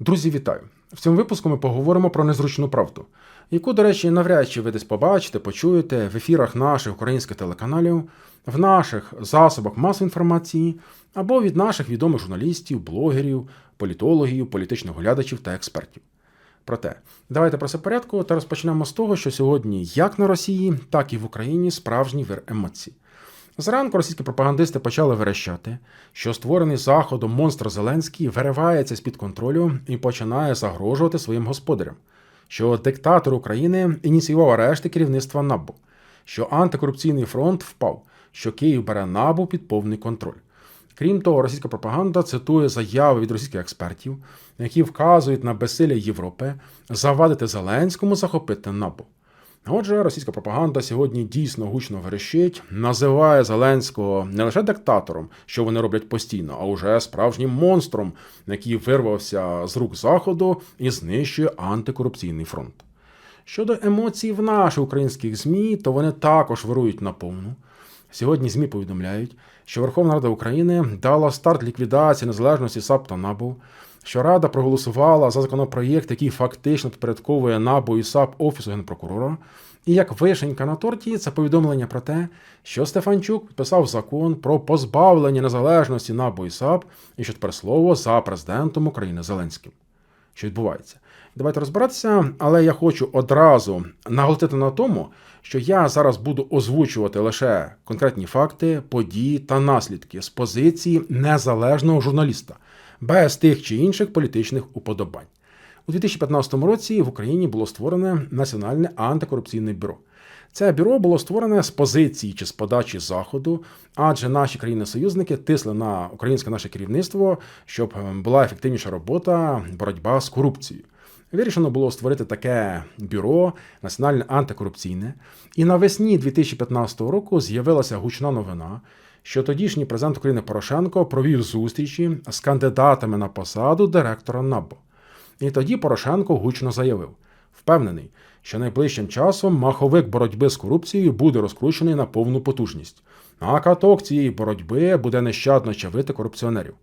Друзі, вітаю! В цьому випуску ми поговоримо про незручну правду, яку, до речі, навряд чи ви десь побачите, почуєте в ефірах наших українських телеканалів, в наших засобах масової інформації або від наших відомих журналістів, блогерів, політологів, політичних оглядачів та експертів. Проте, давайте про все порядку та розпочнемо з того, що сьогодні як на Росії, так і в Україні справжній вир емоцій. Зранку російські пропагандисти почали верещати, що створений заходом монстр Зеленський виривається з під контролю і починає загрожувати своїм господарям, що диктатор України ініціював арешти керівництва НАБУ, що антикорупційний фронт впав, що Київ бере НАБУ під повний контроль. Крім того, російська пропаганда цитує заяви від російських експертів, які вказують на безсилля Європи завадити Зеленському захопити НАБУ. Отже, російська пропаганда сьогодні дійсно гучно верещить, називає Зеленського не лише диктатором, що вони роблять постійно, а уже справжнім монстром, який вирвався з рук заходу і знищує антикорупційний фронт. Щодо емоцій в наших українських ЗМІ, то вони також вирують наповну. Сьогодні ЗМІ повідомляють, що Верховна Рада України дала старт ліквідації незалежності САП та НАБУ, що Рада проголосувала за законопроєкт, який фактично підпорядковує НАБУ і САП Офісу Генпрокурора. І як вишенька на торті, це повідомлення про те, що Стефанчук підписав закон про позбавлення незалежності НАБУ і САП, і що тепер слово за президентом України Зеленським. Що відбувається? Давайте розбиратися, але я хочу одразу наголосити на тому, що я зараз буду озвучувати лише конкретні факти, події та наслідки з позиції незалежного журналіста, без тих чи інших політичних уподобань. У 2015 році в Україні було створене Національне антикорупційне бюро. Це бюро було створене з позиції чи з подачі заходу, адже наші країни-союзники тисли на українське наше керівництво, щоб була ефективніша робота, боротьба з корупцією. Вирішено було створити таке бюро національне антикорупційне, і навесні 2015 року з'явилася гучна новина, що тодішній президент України Порошенко провів зустрічі з кандидатами на посаду директора НАБО. І тоді Порошенко гучно заявив: впевнений, що найближчим часом маховик боротьби з корупцією буде розкручений на повну потужність, а каток цієї боротьби буде нещадно чавити корупціонерів.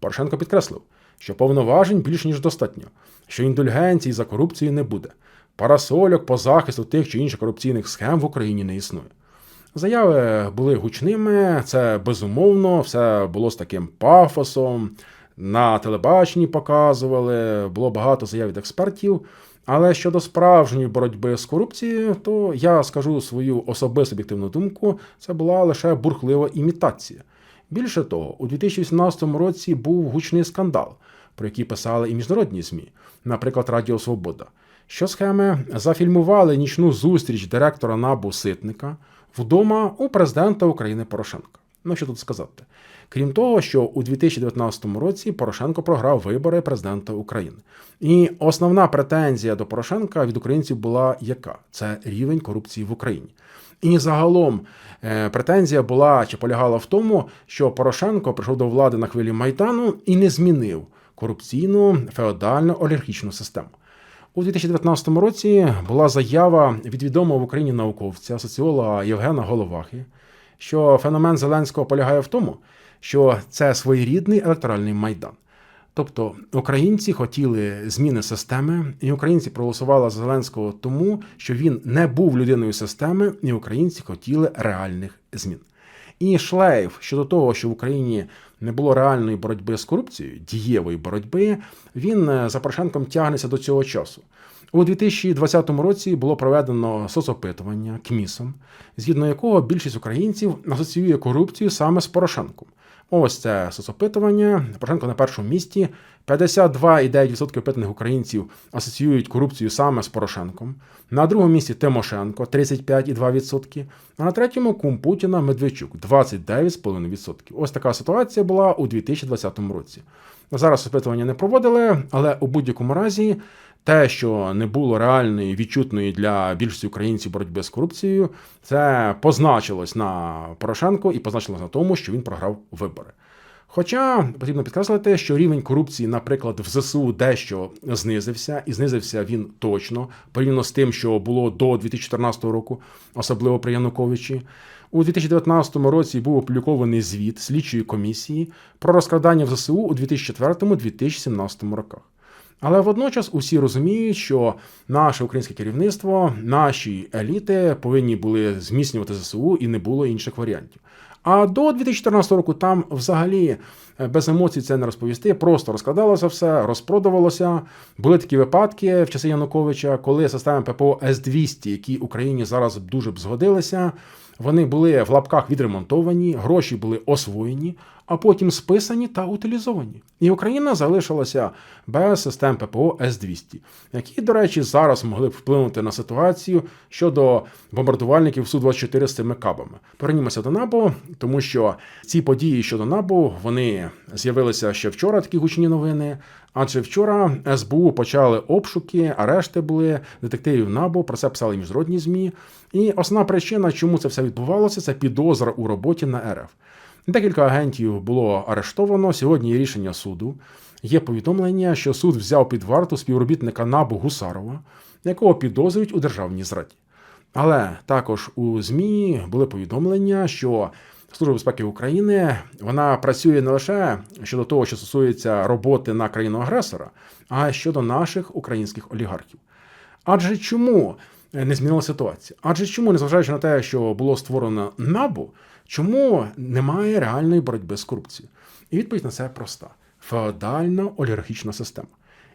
Порошенко підкреслив, що повноважень більш ніж достатньо, що індульгенцій за корупцію не буде. Парасольок по захисту тих чи інших корупційних схем в Україні не існує. Заяви були гучними, це безумовно, все було з таким пафосом. На телебаченні показували, було багато заяв від експертів. Але щодо справжньої боротьби з корупцією, то я скажу свою особисту об'єктивну думку, це була лише бурхлива імітація. Більше того, у 2018 році був гучний скандал, про який писали і міжнародні ЗМІ, наприклад, Радіо Свобода, що схеми зафільмували нічну зустріч директора НАБУ Ситника вдома у президента України Порошенка. Ну що тут сказати? Крім того, що у 2019 році Порошенко програв вибори президента України. І основна претензія до Порошенка від українців була яка? Це рівень корупції в Україні. І загалом е, претензія була чи полягала в тому, що Порошенко прийшов до влади на хвилі Майдану і не змінив корупційну феодальну олігархічну систему. У 2019 році була заява від відомого в Україні науковця, соціолога Євгена Головахи, що феномен Зеленського полягає в тому, що це своєрідний електоральний майдан. Тобто українці хотіли зміни системи, і українці проголосували за Зеленського тому, що він не був людиною системи, і українці хотіли реальних змін. І шлейф щодо того, що в Україні не було реальної боротьби з корупцією, дієвої боротьби, він е, за Порошенком тягнеться до цього часу. У 2020 році було проведено соцопитування КМІСом, згідно якого більшість українців асоціює корупцію саме з Порошенком. Ось це соцопитування. Порошенко на першому місці. 52,9% опитаних українців асоціюють корупцію саме з Порошенком. На другому місці Тимошенко 35,2%. А на третьому кум Путіна Медведчук 29,5%. Ось така ситуація була у 2020 році. Зараз опитування не проводили, але у будь-якому разі те, що не було реальної відчутної для більшості українців боротьби з корупцією, це позначилось на Порошенко і позначилось на тому, що він програв вибори. Хоча потрібно підкреслити, що рівень корупції, наприклад, в ЗСУ дещо знизився, і знизився він точно порівняно з тим, що було до 2014 року, особливо при Януковичі. У 2019 році був опублікований звіт слідчої комісії про розкрадання в ЗСУ у 2004-2017 роках. Але водночас усі розуміють, що наше українське керівництво, наші еліти повинні були зміцнювати ЗСУ і не було інших варіантів. А до 2014 року там взагалі е, без емоцій це не розповісти. Просто розкладалося все, розпродавалося. Були такі випадки в часи Януковича, коли системи ППО С-200, які Україні зараз дуже б згодилися, вони були в лапках відремонтовані, гроші були освоєні, а потім списані та утилізовані. І Україна залишилася без систем ППО С-200, які, до речі, зараз могли б вплинути на ситуацію щодо бомбардувальників Су-24 з цими кабами. Повернімося до НАБУ, тому що ці події щодо НАБУ вони з'явилися ще вчора. Такі гучні новини. Адже вчора СБУ почали обшуки, арешти були детективів НАБУ. Про це писали міжнародні змі. І основна причина, чому це все відбувалося, це підозра у роботі на РФ. Декілька агентів було арештовано. Сьогодні є рішення суду. Є повідомлення, що суд взяв під варту співробітника НАБУ Гусарова, якого підозрюють у державній зраді. Але також у ЗМІ були повідомлення, що Служба безпеки України вона працює не лише щодо того, що стосується роботи на країну агресора, а й щодо наших українських олігархів. Адже чому не змінилася ситуація? Адже чому, незважаючи на те, що було створено НАБУ, чому немає реальної боротьби з корупцією? І відповідь на це проста: феодальна олігархічна система.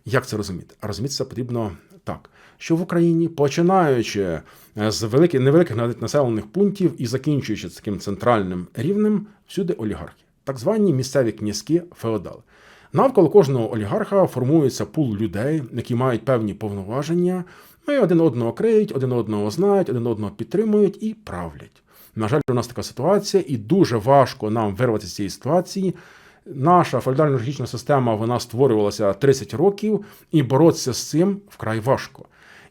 Як це розуміти? А розуміти це потрібно так, що в Україні, починаючи з великих невеликих населених пунктів і закінчуючи таким центральним рівнем, всюди олігархи, так звані місцеві князькі феодали. Навколо кожного олігарха формується пул людей, які мають певні повноваження, ну і один одного криють, один одного знають, один одного підтримують і правлять. На жаль, у нас така ситуація, і дуже важко нам вирватися з цієї ситуації. Наша феодально-олігархічна система вона створювалася 30 років, і боротися з цим вкрай важко.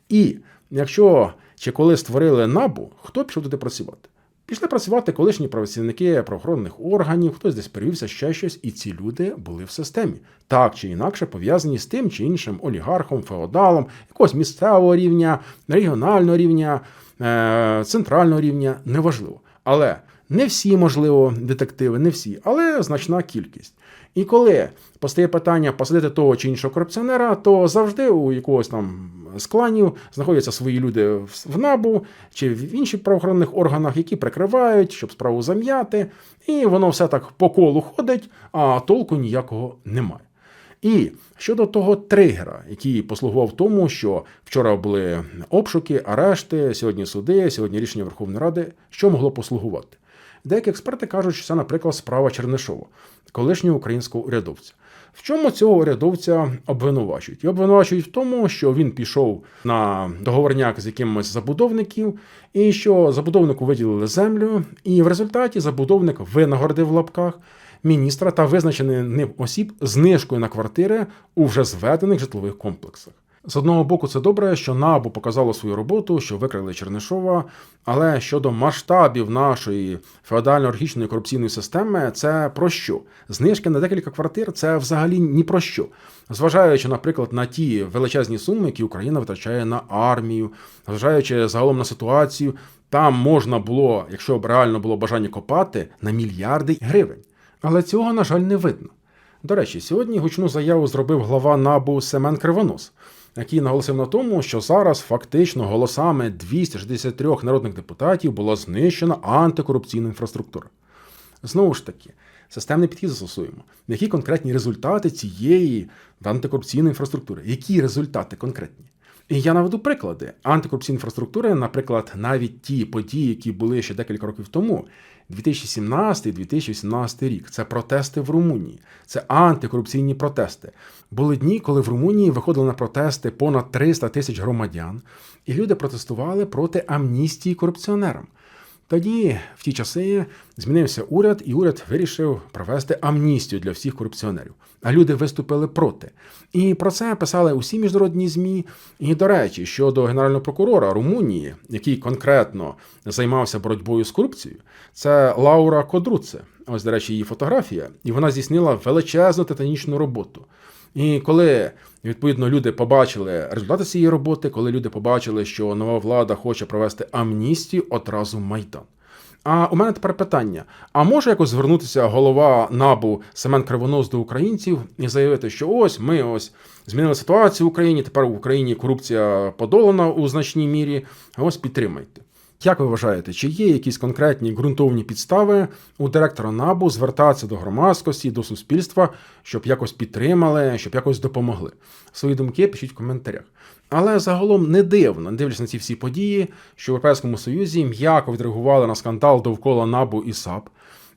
І якщо чи коли створили набу, хто пішов туди працювати? Пішли працювати колишні працівники правоохоронних органів, хтось десь перевівся ще щось, і ці люди були в системі, так чи інакше пов'язані з тим чи іншим олігархом, феодалом, якогось місцевого рівня, регіонального рівня, центрального рівня, неважливо. Але не всі, можливо, детективи, не всі, але значна кількість. І коли постає питання посадити того чи іншого корупціонера, то завжди у якогось там з кланів знаходяться свої люди в набу чи в інших правоохоронних органах, які прикривають, щоб справу зам'яти, і воно все так по колу ходить, а толку ніякого немає. І щодо того тригера, який послугував тому, що вчора були обшуки, арешти, сьогодні суди, сьогодні рішення Верховної Ради, що могло послугувати? Деякі експерти кажуть, що це, наприклад, справа Чернишова, колишнього українського урядовця. В чому цього урядовця обвинувачують? І обвинувачують в тому, що він пішов на договорняк з якимось забудовників, і що забудовнику виділили землю, і в результаті забудовник винагородив в лапках міністра та визначених ним осіб знижкою на квартири у вже зведених житлових комплексах. З одного боку, це добре, що НАБУ показало свою роботу, що викрили Чернишова. Але щодо масштабів нашої феодально-оргічної корупційної системи, це про що? Знижки на декілька квартир це взагалі ні про що. Зважаючи, наприклад, на ті величезні суми, які Україна витрачає на армію, зважаючи загалом на ситуацію, там можна було, якщо б реально було бажання копати, на мільярди гривень. Але цього, на жаль, не видно. До речі, сьогодні гучну заяву зробив глава НАБУ Семен Кривонос який наголосив на тому, що зараз фактично голосами 263 народних депутатів була знищена антикорупційна інфраструктура. Знову ж таки, системний підхід застосуємо. Які конкретні результати цієї антикорупційної інфраструктури? Які результати конкретні? Я наведу приклади антикорупційні інфраструктури, наприклад, навіть ті події, які були ще декілька років тому, 2017-2018 рік. Це протести в Румунії, це антикорупційні протести. Були дні, коли в Румунії виходили на протести понад 300 тисяч громадян, і люди протестували проти амністії корупціонерам. Тоді, в ті часи, змінився уряд, і уряд вирішив провести амністію для всіх корупціонерів. А люди виступили проти. І про це писали усі міжнародні змі. І до речі, щодо генерального прокурора Румунії, який конкретно займався боротьбою з корупцією, це Лаура Кодруце. Ось, до речі, її фотографія, і вона здійснила величезну титанічну роботу. І коли відповідно люди побачили результати цієї роботи, коли люди побачили, що нова влада хоче провести амністію, одразу майдан. А у мене тепер питання: а може якось звернутися голова набу Семен Кривонос до українців і заявити, що ось ми ось змінили ситуацію в Україні. Тепер в Україні корупція подолана у значній мірі. Ось підтримайте. Як ви вважаєте, чи є якісь конкретні ґрунтовні підстави у директора НАБУ звертатися до громадськості, до суспільства, щоб якось підтримали, щоб якось допомогли? Свої думки пишіть в коментарях. Але загалом не дивно, дивлячись на ці всі події, що в Європейському Союзі м'яко відреагували на скандал довкола НАБУ і САП.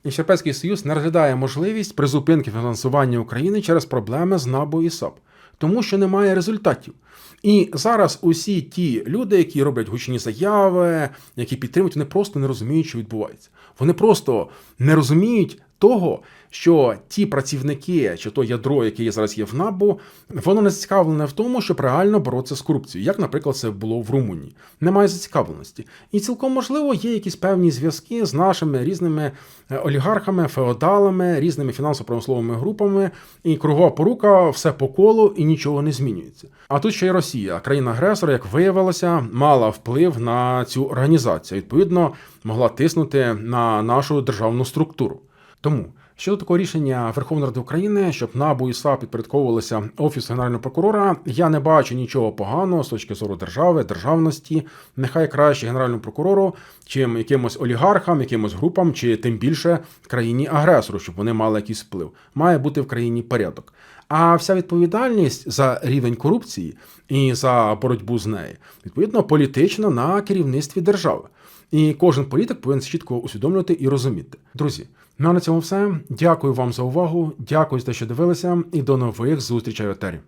І Європейський Союз не розглядає можливість призупинки фінансування України через проблеми з НАБУ і САП, тому що немає результатів. І зараз усі ті люди, які роблять гучні заяви, які підтримують, вони просто не розуміють, що відбувається. Вони просто не розуміють того, що ті працівники, чи то ядро, яке зараз є в НАБУ, воно не зацікавлене в тому, щоб реально боротися з корупцією, як, наприклад, це було в Румунії. Немає зацікавленості. І цілком можливо є якісь певні зв'язки з нашими різними е, олігархами, феодалами, різними фінансово-промисловими групами, і кругова порука все по колу і нічого не змінюється. А тут ще й Росія, країна-агресор, як виявилося, мала вплив на цю організацію. Відповідно, могла тиснути на нашу державну структуру. Тому щодо такого рішення Верховної Ради України, щоб НАБУ і САП підпорядковувалися Офісу Генерального прокурора, я не бачу нічого поганого з точки зору держави, державності. Нехай краще генеральному прокурору, чим якимось олігархам, якимось групам, чи тим більше країні агресору, щоб вони мали якийсь вплив. Має бути в країні порядок. А вся відповідальність за рівень корупції і за боротьбу з нею, відповідно, політична на керівництві держави. І кожен політик повинен чітко усвідомлювати і розуміти. Друзі, ну а на цьому все. Дякую вам за увагу. Дякую за те, що дивилися, і до нових зустрічей в етері.